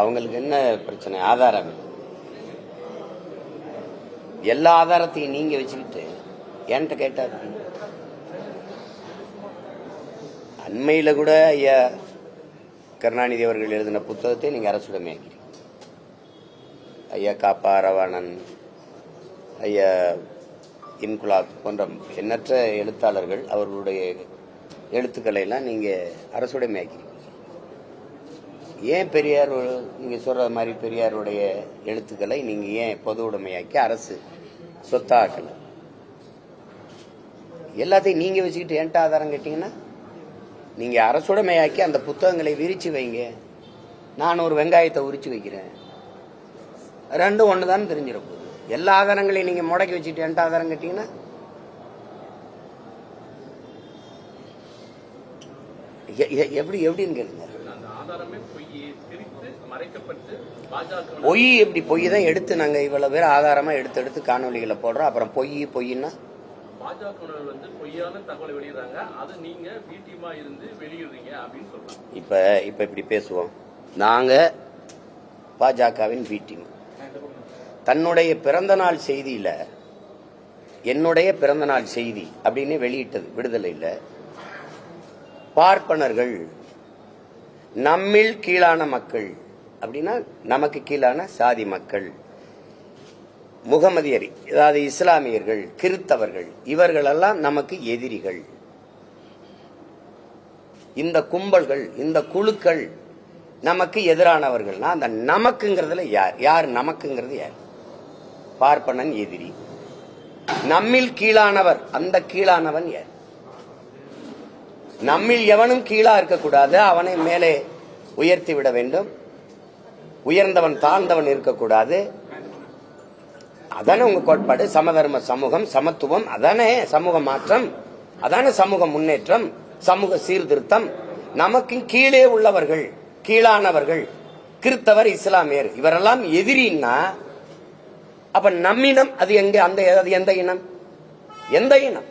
அவங்களுக்கு என்ன பிரச்சனை? ஆதாரம் எல்லா ஆதாரத்தையும் நீங்க வச்சுக்கிட்டு என்கிட்ட கேட்டாரு. அண்மையில கூட ஐயா கருணாநிதி அவர்கள் எழுதின புத்தகத்தை நீங்க அரசுடைமையாக்கிறீங்க ஐயா காப்பா ரவாணன் ஐயா இன்குலாப் போன்ற எண்ணற்ற எழுத்தாளர்கள் அவர்களுடைய எழுத்துக்களை எல்லாம் நீங்க அரசுடைமையாக்கிறீங்க ஏன் பெரியார் நீங்கள் சொல்கிற மாதிரி பெரியாருடைய எழுத்துக்களை நீங்கள் ஏன் பொது உடைமையாக்கி அரசு சொத்தாக்கல எல்லாத்தையும் நீங்கள் வச்சுக்கிட்டு என்ட்ட ஆதாரம் கேட்டிங்கன்னா நீங்கள் அரசுடைமையாக்கி அந்த புத்தகங்களை விரித்து வைங்க. நான் ஒரு வெங்காயத்தை உரித்து வைக்கிறேன். ரெண்டும் ஒன்று தான் போகுது. எல்லா ஆதாரங்களையும் நீங்கள் முடக்கி வச்சுட்டு என்கிட்ட ஆதாரம் கேட்டிங்கன்னா எ- எ- எப்படி எப்படின்னு கேளுங்க. பொய் பாஜக பொய் தான் எடுத்து நாங்க இவ்வளவு பேர் ஆதாரமா எடுத்து எடுத்து காணொலிகளை போடுறோம். அப்புறம் பொய் சொல்றாங்க. இப்ப இப்ப இப்படி பேசுவோம். நாங்க பாஜகவின் பி டீம் தன்னுடைய பிறந்த நாள் செய்தியில என்னுடைய பிறந்த நாள் செய்தி அப்படின்னு வெளியிட்டது விடுதலையில் பார்ப்பனர்கள் நம்மில் கீழான மக்கள். அப்படின்னா நமக்கு கீழான சாதி மக்கள். முகமதியர் அதாவது இஸ்லாமியர்கள் கிறித்தவர்கள் இவர்களெல்லாம் நமக்கு எதிரிகள். இந்த கும்பல்கள் இந்த குழுக்கள் நமக்கு எதிரானவர்கள்னா அந்த நமக்குங்கிறதுல யார்? யார் நமக்குங்கிறது யார்? பார்ப்பனன் எதிரி. நம்மில் கீழானவர் அந்த கீழானவன் யார்? நம்மில் எவனும் கீழா இருக்கக்கூடாது அவனை மேலே உயர்த்தி விட வேண்டும். உயர்ந்தவன் தாழ்ந்தவன் இருக்கக்கூடாது. அதானே உங்க கோட்பாடு? சமதர்ம சமூகம் சமத்துவம் அதானே சமூக மாற்றம் அதானே சமூக முன்னேற்றம் சமூக சீர்திருத்தம். நமக்கு கீழே உள்ளவர்கள் கீழானவர்கள் கிறித்தவர் இஸ்லாமியர் இவரெல்லாம் எதிரின்னா அப்ப நம்மினம் அது எங்க? அந்த அது எந்த இனம்? எந்த இனம்?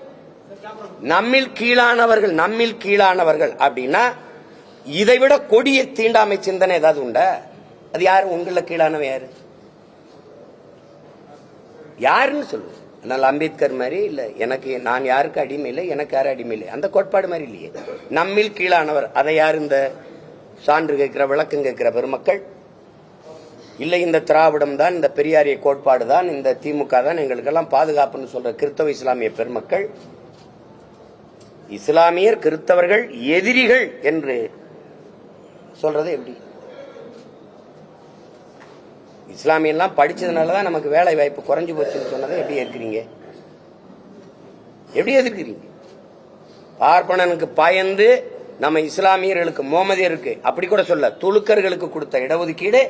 நம்மில் கீழானவர்கள் நம்மில் கீழானவர்கள் அப்படின்னா இதை விட கொடிய தீண்டாமை சிந்தனை ஏதாவது உண்டா? அது யாரு? உங்கள கீழானவன் யாரு? யாருன்னு சொல்லுவோம் அதனால அம்பேத்கர் மாதிரி இல்ல. எனக்கு நான் யாருக்கு அடிமை இல்லை எனக்கு யாரும் அடிமை இல்லை. அந்த கோட்பாடு மாதிரி இல்லையே. நம்மில் கீழானவர். அதை யார் இந்த சான்று கேட்கிற விளக்கம் கேட்கிற பெருமக்கள்? இல்லை இந்த திராவிடம் தான் இந்த பெரியாரிய கோட்பாடு தான் இந்த திமுக தான் எங்களுக்கெல்லாம் பாதுகாப்புன்னு சொல்ற கிறிஸ்தவ இஸ்லாமிய பெருமக்கள். இஸ்லாமியர் கிறிஸ்தவர்கள் எதிரிகள் என்று சொல்றது எப்படி? இஸ்லாமியெல்லாம் படிச்சதுனால தான் நமக்கு வேலை வாய்ப்பு குறைஞ்சு போச்சுன்னு சொன்னதை எப்படி இருக்கிறீங்க எப்படி எதிர்க்கிறீங்க? பார்ப்பனனுக்கு பயந்து நம்ம இஸ்லாமியர்களுக்கு மோமதியருக்கு அப்படி கூட சொல்ல துலுக்கர்களுக்கு கொடுத்த இடஒதுக்கீடு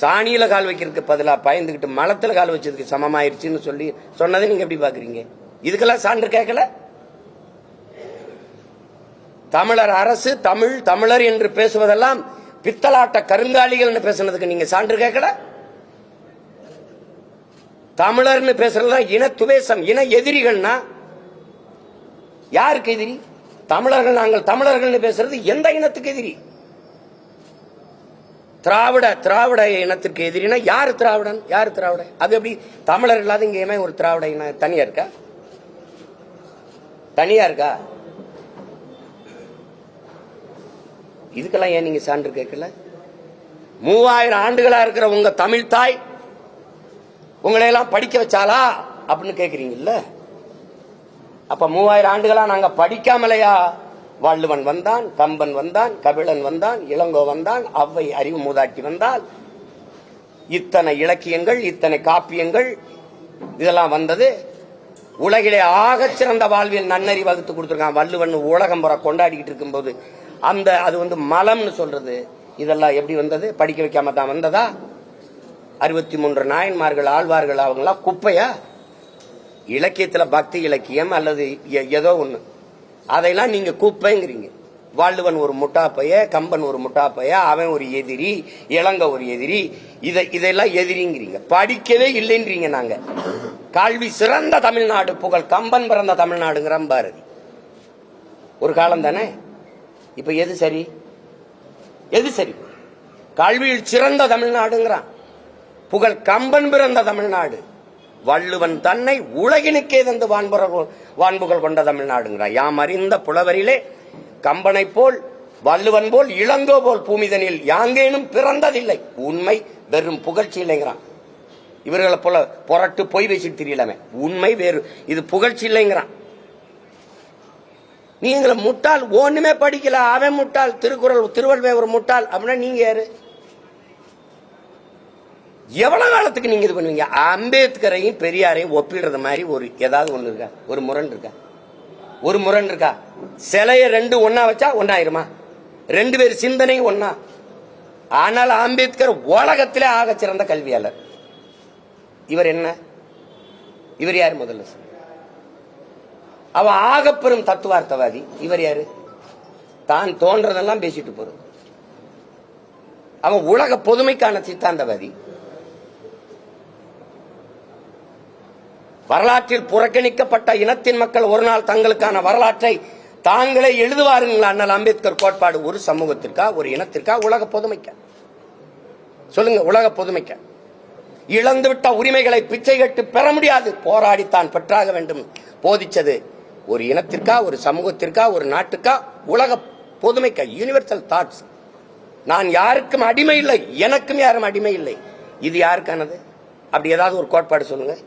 சாணியில கால் வைக்கிறதுக்கு பதிலா பயந்துகிட்டு மலத்துல கால் வச்சதுக்கு சமமாயிருச்சுன்னு சொல்லி சொன்னதை நீங்க எப்படி பாக்குறீங்க இதுக்கெல்லாம் சான்று கேட்கல? தமிழர் அரசு தமிழ் தமிழர் என்று பேசுவதெல்லாம் பித்தலாட்ட கருங்காலிகள்னு பேசுனதுக்கு நீங்க சான்று கேட்கல? தமிழர்னு பேசுறதுதான் இன துவேசம் இன எதிரிகள்னா யாருக்கு எதிரி? தமிழர்கள் நாங்கள் தமிழர்கள்னு பேசுறது எந்த இனத்துக்கு எதிரி? திராவிட திராவிட இனத்திற்கு எதிரினா யார் திராவிடன்? யார் திராவிட? அது எப்படி? தமிழர் இல்லாத இங்கேயுமே ஒரு திராவிட இனம் தனியா இருக்கா? தனியா இருக்கா? இதுக்கெல்லாம் ஏன் நீங்க சான்று கேட்கல? மூவாயிரம் ஆண்டுகளா இருக்கிற உங்க தமிழ் தாய் உங்களை எல்லாம் படிக்க வச்சாலா அப்படின்னு கேக்குறீங்கல்ல? அப்ப மூவாயிரம் ஆண்டுகளா நாங்க படிக்காமலையா? வள்ளுவன் வந்தான் கம்பன் வந்தான் கபிலன் வந்தான் இளங்கோ வந்தான் அவ்வை அறிவு மூதாட்டி வந்தால் இத்தனை இலக்கியங்கள் இத்தனை காப்பியங்கள் இதெல்லாம் வந்தது. உலகிலே ஆகச்சிறந்த சிறந்த நன்னறி வகுத்து கொடுத்துருக்கான் வள்ளுவன். உலகம் புற கொண்டாடிக்கிட்டு இருக்கும்போது அந்த அது வந்து மலம்னு சொல்றது. இதெல்லாம் எப்படி வந்தது? படிக்க வைக்காம தான் வந்ததா? அறுபத்தி மூன்று நாயன்மார்கள் ஆழ்வார்கள் அவங்களாம் குப்பையா? இலக்கியத்துல பக்தி இலக்கியம் அல்லது ஏதோ ஒண்ணு. அதையெல்லாம் நீங்க குப்பைங்கிறீங்க. வள்ளுவன் ஒரு முட்டாப்பைய கம்பன் ஒரு முட்டாப்பைய அவன் ஒரு எதிரி இளங்க ஒரு எதிரி இதை இதெல்லாம் எதிரிங்கிறீங்க. படிக்கவே இல்லைன்றீங்க நாங்க. கல்வி சிறந்த தமிழ்நாடு புகழ் கம்பன் பிறந்த தமிழ்நாடுங்கிற பாரதி ஒரு காலம் தானே இப்ப எது சரி? எது சரி? கல்வியில் சிறந்த தமிழ்நாடுங்கிறான். புகழ் கம்பன் பிறந்த தமிழ்நாடு. வள்ளுவன் தன்னை உலகினுக்கே தந்து வான்புகள் வான்புகள் கொண்ட தமிழ்நாடுங்கிறான். யாம் அறிந்த புலவரிலே கம்பனை போல் வள்ளுவன் போல் இளங்கோ போல் பூமிதனில் யாங்கேனும் பிறந்ததில்லை. உண்மை வெறும் புகழ்ச்சி இல்லைங்கிறான். இவர்களை போல புரட்டு பொய் பேசிட்டு தெரியலாமே. உண்மை வேறு. இது புகழ்ச்சி இல்லைங்கிறான். நீங்கள முட்டாள் ஒண்ணுமே படிக்கல. அவன் முட்டாள். திருக்குறள் திருவள்ளுவர் ஒரு முட்டாள். அப்படின்னா நீங்க யாரு? எவ்வளவு காலத்துக்கு நீங்க இது பண்ணுவீங்க? அம்பேத்கரையும் பெரியாரையும் ஒப்பிடுறது மாதிரி ஒரு ஏதாவது ஒண்ணு இருக்கா? ஒரு முரண் இருக்கா? ஒரு முரண் இருக்கா? சிலைய ரெண்டு ஒன்னா வச்சா ஒன்னாயிருமா ரெண்டு பேர் சிந்தனையும் ஒன்னா ஆனால் அம்பேத்கர் உலகத்திலே ஆக சிறந்த கல்வியாளர். இவர் என்ன? இவர் யார் முதல்ல அவ ஆகப்பெரும் தத்துவார்த்தவாதி. இவர் யாரு? தான் தோன்றதெல்லாம் பேசிட்டு போறது அவன் உலக பொதுமைக்கான சித்தாந்தவாதி. வரலாற்றில் புறக்கணிக்கப்பட்ட இனத்தின் மக்கள் ஒரு நாள் தங்களுக்கான வரலாற்றை தாங்களே எழுதுவாருங்களா? அண்ணல் அம்பேத்கர் கோட்பாடு ஒரு சமூகத்திற்கா ஒரு இனத்திற்கா உலக பொதுமைக்கா? சொல்லுங்க உலக பொதுமைக்கா? இழந்துவிட்ட உரிமைகளை பிச்சை கட்டு பெற முடியாது. போராடித்தான் பெற்றாக வேண்டும். போதிச்சது ஒரு இனத்திற்கா ஒரு சமூகத்திற்கா ஒரு நாட்டுக்கா உலக பொதுமைக்கா யூனிவர்சல் தாட்ஸ் நான் யாருக்கும் அடிமை இல்லை எனக்கும் யாரும் அடிமை இல்லை. இது யாருக்கானது? அப்படி ஏதாவது ஒரு கோட்பாடு சொல்லுங்கள்